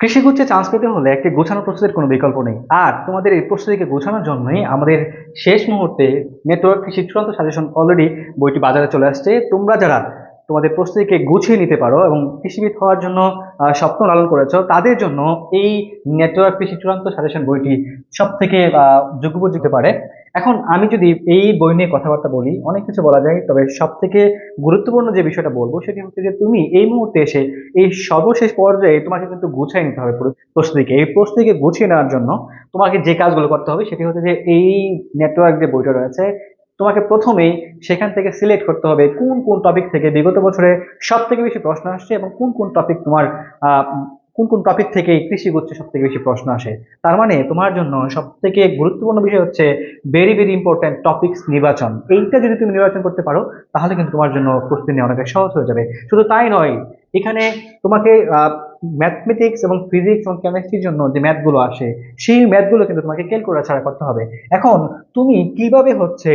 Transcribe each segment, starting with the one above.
কৃষিগুচ্ছে chance পেতে হলে একটি গোছানো প্রস্তুতির কোনো বিকল্প নেই। আর তোমাদের এই প্রস্তুতিকে গোছানোর জন্যই আমাদের শেষ মুহূর্তে নেটওয়ার্ক কৃষি চূড়ান্ত সাজেশন অলরেডি বইটি বাজারে চলে আসছে। তোমরা যারা তোমাদের প্রস্তুতিকে গুছিয়ে নিতে পারো এবং কৃষিবিদ হওয়ার জন্য স্বপ্ন লালন করেছ, তাদের জন্য এই নেটওয়ার্ক কৃষি চূড়ান্ত সাজেশন বইটি সব থেকে যোগ্যবোধ পারে। এখন আমি যদি এই বই নিয়ে কথাবার্তা বলি, অনেক কিছু বলা যায়, তবে সব থেকে গুরুত্বপূর্ণ যে বিষয়টা বলব সেটি হচ্ছে যে তুমি এই মুহূর্তে এসে এই সর্বশেষ পর্যায়ে তোমাকে কিন্তু গুছিয়ে নিতে হবে পুরো প্রস্তুতিকে এই প্রস্তুতিকে গুছিয়ে নেওয়ার জন্য তোমাকে যে কাজগুলো করতে হবে সেটি হচ্ছে যে এই নেটওয়ার্ক যে বইটা রয়েছে তোমাকে প্রথমেই সেখান থেকে সিলেক্ট করতে হবে কোন কোন টপিক থেকে বিগত বছরে সব থেকে বেশি প্রশ্ন আসছে এবং কোন কোন টপিক তোমার কোন কোন টপিক থেকে কৃষি গুচ্ছে সব থেকে বেশি প্রশ্ন আসে। তার মানে তোমার জন্য সব থেকে গুরুত্বপূর্ণ বিষয় হচ্ছে ভেরি ভেরি ইম্পর্ট্যান্ট টপিকস নির্বাচন। এইটা যদি তুমি নির্বাচন করতে পারো, তাহলে কিন্তু তোমার জন্য প্রস্তুতি নেওয়া অনেকটা সহজ হয়ে যাবে। শুধু তাই নয়, এখানে তোমাকে ম্যাথমেটিক্স এবং ফিজিক্স এবং কেমিস্ট্রির জন্য যে ম্যাথগুলো আসে, সেই ম্যাথগুলো কিন্তু তোমাকে ক্যালকুলেটার ছাড়া করতে হবে। এখন তুমি কীভাবে হচ্ছে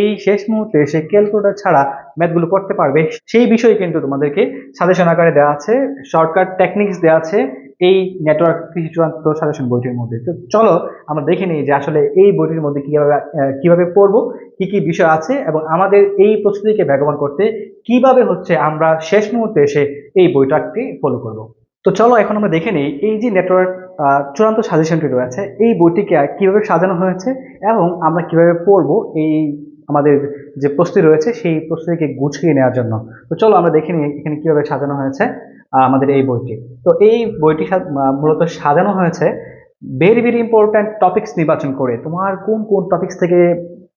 এই শেষ মুহূর্তে সেই ক্যালকুলেটার ছাড়া ম্যাথগুলো করতে পারবে, সেই বিষয়ে কিন্তু তোমাদেরকে সাজেশন আকারে দেওয়া আছে শর্টকাট টেকনিক্স দেওয়া আছে, এই নেটওয়ার্ক কৃষি চূড়ান্ত সাজেশন বইটির মধ্যে। তো চলো আমরা দেখে নিই যে আসলে এই বইটির মধ্যে কীভাবে কীভাবে পড়ব, কি কি বিষয় আছে এবং আমাদের এই প্রস্তুতিকে বেগবান করতে কীভাবে হচ্ছে আমরা শেষ মুহূর্তে এসে এই বইটাকে ফলো করব। তো চলো এখন আমরা দেখে নিই এই যে নেটওয়ার্ক চূড়ান্ত সাজেশনটি রয়েছে, এই বইটিকে কীভাবে সাজানো হয়েছে এবং আমরা কীভাবে পড়ব এই আমাদের যে প্রস্তুতি রয়েছে সেই প্রস্তুতিকে গুছিয়ে নেওয়ার জন্য। তো চলো আমরা দেখে নিই এখানে কীভাবে সাজানো হয়েছে আমাদের এই বইটি। তো এই বইটি মূলত সাজানো হয়েছে ভেরি ভেরি ইম্পর্ট্যান্ট টপিকস নির্বাচন করে। তোমার কোন কোন টপিকস থেকে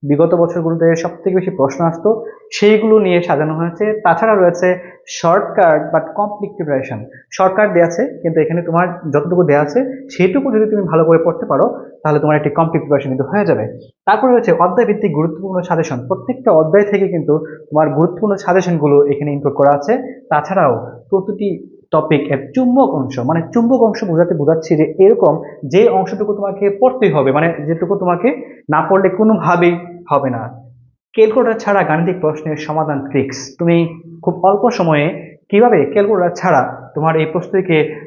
বিগত বছরগুলোতে সব থেকে বেশি প্রশ্ন আসতো, সেইগুলো নিয়ে সাজানো হয়েছে। তাছাড়া রয়েছে shortcut but complete preparation shortcut দেওয়া আছে, কিন্তু এখানে তোমার যতটুকু দেওয়া আছে, সেইটুকু যদি তুমি ভালো করে পড়তে পারো, তাহলে তোমার একটি কমপ্লিট প্রিপারেশন কিন্তু হয়ে যাবে। তারপরে রয়েছে অধ্যায় ভিত্তিক গুরুত্বপূর্ণ সাজেশন প্রত্যেকটা অধ্যায় থেকে কিন্তু তোমার গুরুত্বপূর্ণ সাজেশনগুলো এখানে ইনক্লুড করা আছে। তাছাড়াও প্রতিটি টপিক এর চুম্বক অংশ মানে চুম্বক অংশ বোঝাতে বোঝাচ্ছি যে এরকম যে অংশটুকু তোমাকে পড়তেই হবে মানে যেটুকু তোমাকে না পড়লে কোনোভাবেই হবে না। ক্যালকুলেটর ছাড়া গাণিতিক প্রশ্নের সমাধান ট্রিক্স তুমি খুব অল্প সময়ে কীভাবে ক্যালকুলেটর ছাড়া তোমার এই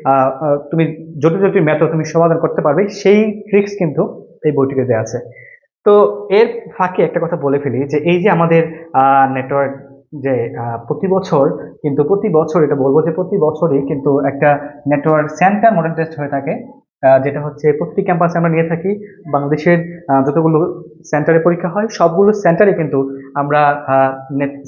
আহ, তুমি জটিল জটিল ম্যাথ তুমি সমাধান করতে পারবে সেই ট্রিক্স কিন্তু এই বইটিতে দেওয়া আছে। তো এর ফাঁকে একটা কথা বলে ফেলি যে এই যে আমাদের নেটওয়ার্ক যে প্রতি বছর কিন্তু প্রতি বছর এটা বলব যে প্রতি বছরই কিন্তু একটা নেটওয়ার্ক সেন্টার মডেল টেস্ট হয়ে থাকে। যেটা হচ্ছে প্রতিটি ক্যাম্পাসে আমরা নিয়ে থাকি। বাংলাদেশের যতগুলো সেন্টারে পরীক্ষা হয়, সবগুলো সেন্টারে কিন্তু আমরা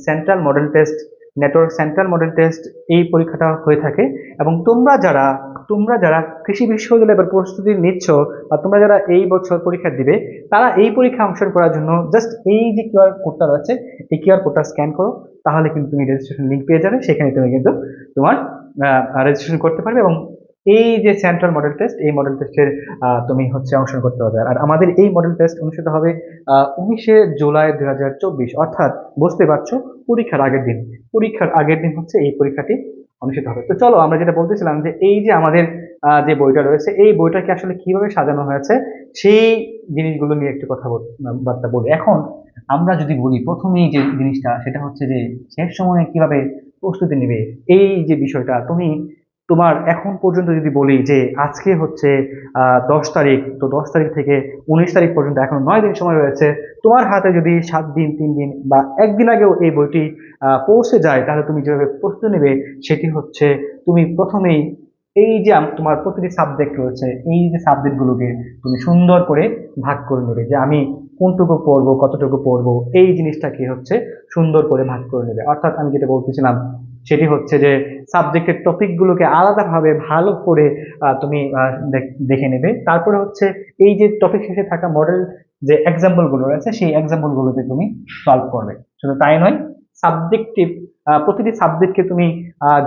central model test network central model test এই পরীক্ষাটা হয়ে থাকে। এবং তোমরা যারা তোমরা যারা কৃষি বিশ্ববিদ্যালয়ে এবার প্রস্তুতি নিচ্ছ বা তোমরা যারা এই বছর পরীক্ষা দিবে, তারা এই পরীক্ষা অংশগ্রহণ করার জন্য জাস্ট এই যে কিউআর কোডটা রয়েছে, এই কিউআর কোডটা স্ক্যান করো, তাহলে কিন্তু তুমি রেজিস্ট্রেশন লিঙ্ক পেয়ে যাবে। সেখানে তুমি কিন্তু তোমার রেজিস্ট্রেশন করতে পারবে এবং এই যে সেন্ট্রাল মডেল টেস্ট এই মডেল টেস্টের তুমি হচ্ছে অংশগ্রহণ করতে পারবে। আর আমাদের এই মডেল টেস্ট অনুষ্ঠিত হবে উনিশে জুলাই দুই হাজার চব্বিশ। অর্থাৎ বুঝতে পারছ, পরীক্ষার আগের দিন। পরীক্ষার আগের দিন হচ্ছে এই পরীক্ষাটি অনুষ্ঠিত হবে। তো চলো, আমরা যেটা বলতেছিলাম যে এই যে আমাদের যে বইটা রয়েছে, এই বইটাকে আসলে কীভাবে সাজানো হয়েছে, সেই জিনিসগুলো নিয়ে একটু কথা বার্তা বলি। এখন আমরা যদি বলি, প্রথমেই যে জিনিসটা, সেটা হচ্ছে যে শেষ সময়ে কীভাবে প্রস্তুতি নেবে, এই যে বিষয়টা, তুমি তোমার এখন পর্যন্ত যদি বলি যে আজকে হচ্ছে দশ তারিখ, তো দশ তারিখ থেকে উনিশ তারিখ পর্যন্ত এখন নয় দিন সময় রয়েছে। তোমার হাতে যদি সাত দিন, তিন দিন বা একদিন আগেও এই বইটি পৌঁছে যায়, তাহলে তুমি যেভাবে প্রস্তুতি নেবে, সেটি হচ্ছে তুমি প্রথমেই এই যে তোমার প্রতিটি সাবজেক্ট রয়েছে, এই যে সাবজেক্টগুলোকে তুমি সুন্দর করে ভাগ করে নেবে যে আমি কোনটুকু পড়ব, কতটুকু পড়ব, এই জিনিসটাকে হচ্ছে সুন্দর করে ভাগ করে নেবে। অর্থাৎ আমি যেটা বলতেছিলাম, সেটি হচ্ছে যে সাবজেক্টের টপিকগুলোকে আলাদাভাবে ভালো করে তুমি দেখ- নেবে। তারপরে হচ্ছে এই যে টপিক শেষে থাকা মডেল যে এক্সাম্পলগুলো রয়েছে, সেই এক্সাম্পলগুলোতে তুমি সলভ করবে। শুধু তাই নয় সাবজেক্টিভ প্রতিটি সাবজেক্টকে তুমি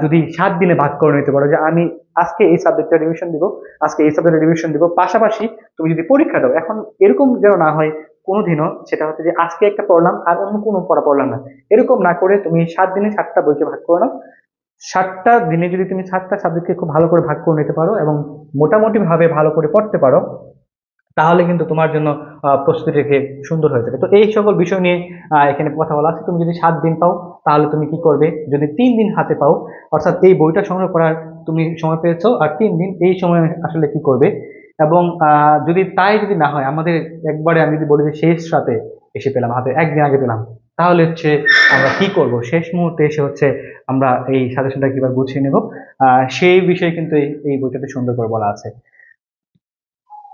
যদি সাত দিনে ভাগ করে নিতে পারো, যে আমি আজকে এই সাবজেক্টটা রিভিশন দিব, আজকে এই সাবজেক্টের রিভিশন দিব, পাশাপাশি তুমি যদি পরীক্ষা দাও, এখন এরকম যেন না হয়, কোনোদিনও সেটা হচ্ছে যে আজকে একটা পড়লাম আর অন্য কোনো পড়া পড়লাম না। এরকম না করে তুমি সাত দিনে সাতটা বইকে ভাগ করে নাও। সাতটা দিনে যদি তুমি সাতটা সাবজেক্টকে খুব ভালো করে ভাগ করে নিতে পারো এবং মোটামুটি ভাবে ভালো করে পড়তে পারো তাহলে কিন্তু তোমার জন্য প্রস্তুতি রেখে সুন্দর হয়ে যাবে। তো এই সকল বিষয় নিয়ে এখানে কথা বলা আছে। তুমি যদি সাত দিন পাও, তাহলে তুমি কি করবে? যদি তিন দিন হাতে পাও, অর্থাৎ এই বইটা সংগ্রহ করার তুমি সময় পেয়েছ, আর তিন দিন এই সময় আসলে কি করবে? এবং যদি তাই যদি না হয়, আমাদের একবারে আমি যদি বলি যে শেষ রাতে এসে পেলাম, হাতে একদিন আগে পেলাম, তাহলে হচ্ছে আমরা কি করব? শেষ মুহূর্তে এসে হচ্ছে আমরা এই সাজেশনটা কীভাবে গুছিয়ে নেব? সেই বিষয়ে কিন্তু এই বইটাতে সুন্দর করে বলা আছে।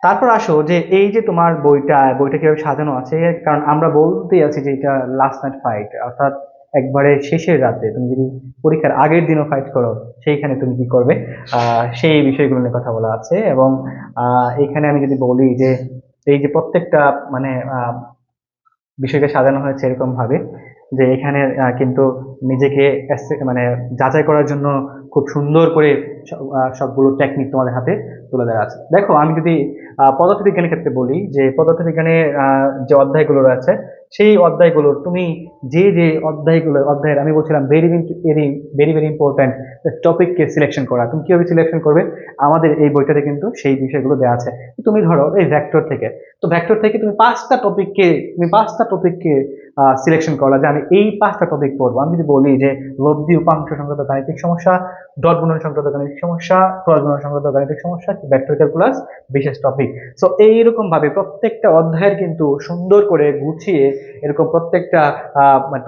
তারপর আসো যে এই যে তোমার বইটা বইটা কীভাবে সাজানো আছে কারণ আমরা বলতেই আছি যে এটা লাস্ট নাইট ফাইট অর্থাৎ একবারে শেষের রাতে তুমি যদি পরীক্ষার আগের দিনও ফাইট করো সেইখানে তুমি কি করবে? সেই বিষয়গুলো নিয়ে কথা বলা আছে এবং আহ, এইখানে আমি যদি বলি যে এই যে প্রত্যেকটা মানে বিষয়কে সাজানো হয়েছে এরকম ভাবে যে এখানে কিন্তু নিজেকে মানে যাচাই করার জন্য খুব সুন্দর করে সবগুলো টেকনিক তোমাদের হাতে তুলে দেওয়া আছে। দেখো, আমি যদি পদার্থবিজ্ঞানের ক্ষেত্রে বলি যে, পদার্থবিজ্ঞানের যে অধ্যায়গুলো রয়েছে, সেই অধ্যায়গুলো তুমি যে যে অধ্যায়গুলো, অধ্যায়ের আমি বলছিলাম very very very very important টপিককে selection করা, তুমি কীভাবে সিলেকশন করবে, আমাদের এই বইটাতে কিন্তু সেই বিষয়গুলো দেওয়া আছে। তুমি ধরো এই ভ্যাক্টর থেকে, তো ভ্যাক্টর থেকে তুমি পাঁচটা টপিককে তুমি পাঁচটা টপিককে সিলেকশন করলা যে আমি এই পাঁচটা টপিক পড়ব। আমি যদি বলি যে লব্ধি, উপাংশ সংক্রান্ত গাণিতিক সমস্যা, ডট গুণন সংক্রান্ত গাণিতিক সমস্যা, ক্রস গুণন সংক্রান্ত গাণিতিক সমস্যা ভেক্টর ক্যালকুলাস বিশেষ টপিক সো এইরকম ভাবে প্রত্যেকটা অধ্যায়ের কিন্তু সুন্দর করে গুছিয়ে এরকম প্রত্যেকটা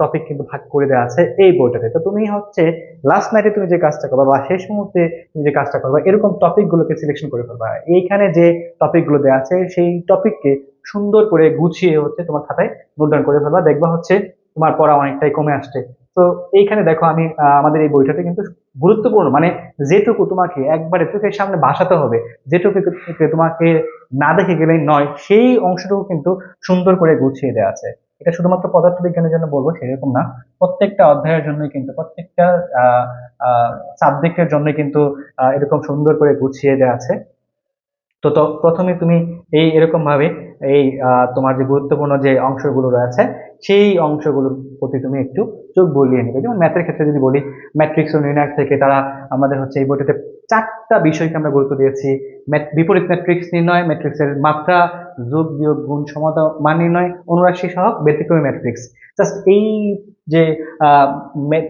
টপিক কিন্তু ভাগ করে দেওয়া আছে এই বইটাতে। তো তুমি হচ্ছে লাস্ট নাইটে তুমি যে কাজটা করবা বা শেষ মুহূর্তে তুমি যে কাজটা করবা, এরকম টপিকগুলোকে সিলেকশন করে ফেলবা। এইখানে যে টপিকগুলো দেওয়া আছে, সেই টপিককে সুন্দর করে গুছিয়ে হচ্ছে তোমার খাতায় নোট ডাউন করে ফেলবা। দেখবা হচ্ছে তোমার পড়া অনেকটাই কমে আসছে। তো এইখানে দেখো আমি আমাদের এই বইটাতে কিন্তু গুরুত্বপূর্ণ মানে যেটুকু তোমাকে একবারে চোখের সামনে ভাসাতে হবে, যেটুকু তোমাকে না দেখে গেলে নয়, সেই অংশটুকু কিন্তু সুন্দর করে গুছিয়ে দেওয়া আছে। এটা শুধুমাত্র পদার্থবিজ্ঞানের জন্য বলব, সেরকম না। প্রত্যেকটা অধ্যায়ের জন্যই কিন্তু, প্রত্যেকটা সাবজেক্টের জন্য কিন্তু এরকম সুন্দর করে গুছিয়ে দেওয়া আছে। তো প্রথমে তুমি এই এরকম ভাবে এই তোমার যে গুরুত্বপূর্ণ যে অংশগুলো রয়েছে, সেই অংশগুলোর প্রতি তুমি একটু চোখ বলিয়ে নেবে। যেমন ম্যাথের ক্ষেত্রে যদি বলি ম্যাট্রিক্স ও নির্ণায়ক থেকে তারা আমাদের হচ্ছে এই বইটাতে চারটা বিষয়কে আমরা গুরুত্ব দিয়েছি। বিপরীত ম্যাট্রিক্স নির্ণয় ম্যাট্রিক্সের মাত্রা, যোগ, বিয়োগ, গুণ, সমতা, মান নির্ণয়, অনুরাশি সহ ব্যতিক্রমী ম্যাট্রিক্স জাস্ট এই যে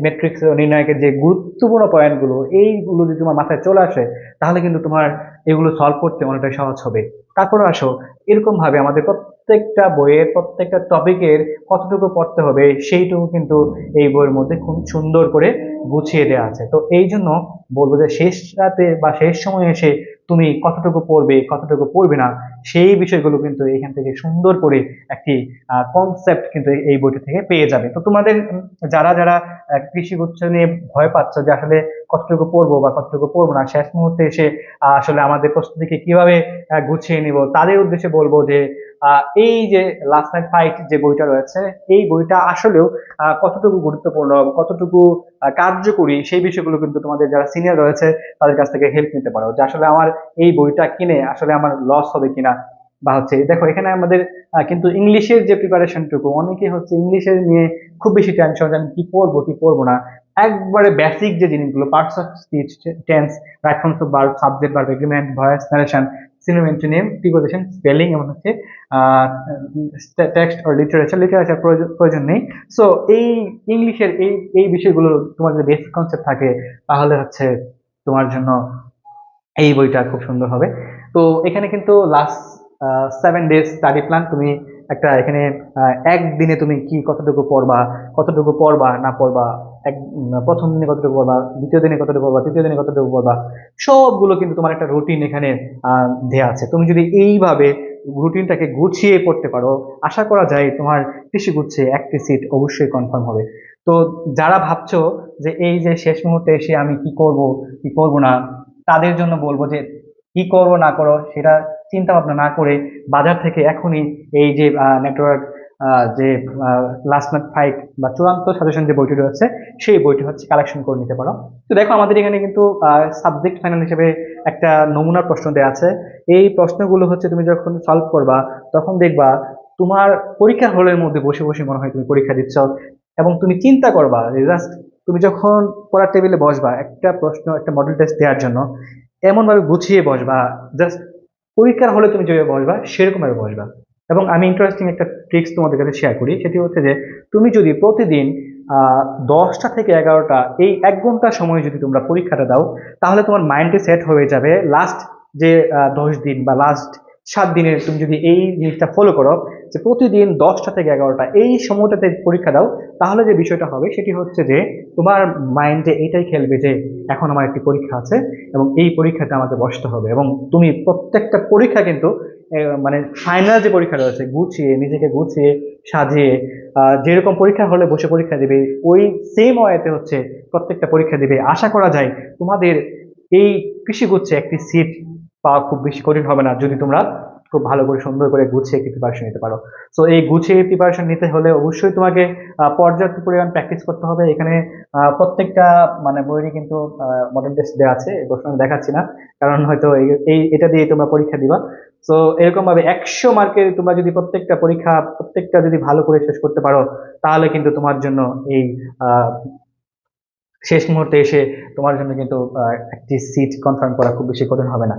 ম্যাট্রিক্স নির্ণায়কের যে গুরুত্বপূর্ণ পয়েন্টগুলো এইগুলো যদি তোমার মাথায় চলে আসে, তাহলে কিন্তু তোমার এগুলো সলভ করতে অনেকটাই সহজ হবে। তারপরে আসো, এরকমভাবে আমাদের প্রত্যেকটা বইয়ের, প্রত্যেকটা টপিকের কতটুকু পড়তে হবে সেইটুকু কিন্তু এই বইয়ের মধ্যে খুব সুন্দর করে গুছিয়ে দেওয়া আছে। তো এই জন্য বলব যে শেষ রাতে বা শেষ সময়ে এসে তুমি কতটুকু পড়বে কতটুকু পড়বে না, সেই বিষয়গুলো কিন্তু এখান থেকে সুন্দর করে একটি কনসেপ্ট কিন্তু এই- বইটি থেকে পেয়ে যাবে। তো তোমাদের যারা যারা কৃষি গুচ্ছ নিয়ে ভয় পাচ্ছ যে আসলে কতটুকু পড়ব বা কতটুকু পড়ব না, শেষ মুহূর্তে এসে আসলে আমাদের প্রস্তুতিকে কীভাবে গুছিয়ে নিব, তাদের উদ্দেশ্যে বলব যে এই যে লাস্ট নাইট ফাইট যে বইটা রয়েছে, এই বইটা আসলেও কতটুকু গুরুত্বপূর্ণ কতটুকু কার্যকরী সেই বিষয়গুলো কিন্তু তোমাদের যারা সিনিয়র রয়েছে, তাদের কাছ থেকে হেল্প নিতে পারো যে আসলে আমার এই বইটা কিনে আসলে আমার লস হবে কিনা বা হচ্ছে, দেখো এখানে আমাদের কিন্তু ইংলিশের যে প্রিপারেশনটুকু অনেকে হচ্ছে ইংলিশের নিয়ে খুব বেশি টেনশন আমি কি পড়ব কি পড়ব না। একবারে বেসিক যে জিনিসগুলো parts of speech tense right verb subject verb agreement voice narration synonym name preposition spelling এবং হচ্ছে টেক্সট অর লিটারেচার লিটারেচার প্রয়োজন নেই। সো এই ইংলিশের এই এই বিষয়গুলো তোমার যদি বেসিক কনসেপ্ট থাকে, তাহলে হচ্ছে তোমার জন্য এই বইটা খুব সুন্দর হবে। তো, এখানে কিন্তু last seven days study plan তুমি একটা এখানে একদিনে তুমি কি কতটুকু পড়বা কতটুকু পড়বা, না পড়বা, এক প্রথম দিনে কতটুকু পড়বা, দ্বিতীয় দিনে কতটুকু পড়বা, তৃতীয় দিনে কতটুকু পড়বা, সবগুলো কিন্তু তোমার একটা রুটিন এখানে দেয়া আছে। তুমি যদি এইভাবে রুটিনটাকে গুছিয়ে পড়তে পারো, আশা করা যায় তোমার কৃষি গুচ্ছে একটি সিট অবশ্যই কনফার্ম হবে। তো যারা ভাবছ যে এই যে শেষ মুহূর্তে এসে আমি কি করব কি করব না, তাদের জন্য বলব যে কি করো না করো, সেটা চিন্তা ভাবনা না করে বাজার থেকে এখনই এই যে নেটওয়ার্ক যে লাস্ট নাইট ফাইভ বা চূড়ান্ত সাজেশন যে বইটি রয়েছে, সেই বইটি হচ্ছে কালেকশন করে নিতে পারো। তো দেখো, আমাদের এখানে কিন্তু সাবজেক্ট ফাইনাল হিসেবে একটা নমুনার প্রশ্ন দেওয়া আছে। এই প্রশ্নগুলো হচ্ছে তুমি যখন সলভ করবা, তখন দেখবা তোমার পরীক্ষার হলের মধ্যে বসে বসে মনে হয় তুমি পরীক্ষা দিচ্ছ এবং তুমি চিন্তা করবা জাস্ট তুমি যখন পড়ার টেবিলে বসবা, একটা প্রশ্ন, একটা মডেল টেস্ট দেওয়ার জন্য, এমনভাবে গুছিয়ে বসবা জাস্ট পরীক্ষার হলে তুমি যেভাবে বসবা, সেরকমভাবে বসবা। এবং আমি ইন্টারেস্টিং একটা ট্রিক্স তোমাদের কাছে শেয়ার করি, সেটি হচ্ছে যে তুমি যদি প্রতিদিন দশটা থেকে এগারোটা, এই এক ঘণ্টা সময় যদি তোমরা পরীক্ষাটা দাও, তাহলে তোমার মাইন্ডে সেট হয়ে যাবে। লাস্ট যে দশ দিন বা লাস্ট সাত দিনের তুমি যদি এই জিনিসটা ফলো করো, যে প্রতিদিন দশটা থেকে এগারোটা এই সময়টাতে পরীক্ষা দাও, তাহলে যে বিষয়টা হবে সেটি হচ্ছে যে তোমার মাইন্ডে এটাই খেলবে যে এখন আমার একটি পরীক্ষা আছে এবং এই পরীক্ষাতে আমাকে বসতে হবে। এবং তুমি প্রত্যেকটা পরীক্ষা কিন্তু মানে ফাইনাল যে পরীক্ষা রয়েছে, গুছিয়ে, নিজেকে গুছিয়ে সাজিয়ে যেরকম পরীক্ষা হলে বসে পরীক্ষা দিবে, ওই সেম ওয়েতে হচ্ছে প্রত্যেকটা পরীক্ষা দিবে। আশা করা যায় তোমাদের এই কৃষি গুচ্ছে একটি সিট পাওয়া খুব বেশি কঠিন হবে না, যদি তোমরা খুব ভালো করে সুন্দর করে গুছিয়ে প্রিপারেশন নিতে পারো। সো এই গুছিয়ে প্রিপারেশন নিতে হলে অবশ্যই তোমাকে পর্যাপ্ত পরিমাণ প্র্যাকটিস করতে হবে। এখানে প্রত্যেকটা মানে বইয়েরই কিন্তু মডেল টেস্ট দেওয়া আছে, এই প্রশ্ন দেখাচ্ছি না, কারণ হয়তো এই- এটা দিয়ে তোমরা পরীক্ষা দিবা। তো এরকম ভাবে একশো মার্কের তোমরা যদি প্রত্যেকটা পরীক্ষা, প্রত্যেকটা যদি ভালো করে শেষ করতে পারো, তাহলে কিন্তু তোমার জন্য এই শেষ মুহূর্তে এসে তোমার জন্য কিন্তু একটি সিট কনফার্ম করা খুব বেশি কঠিন হবে না।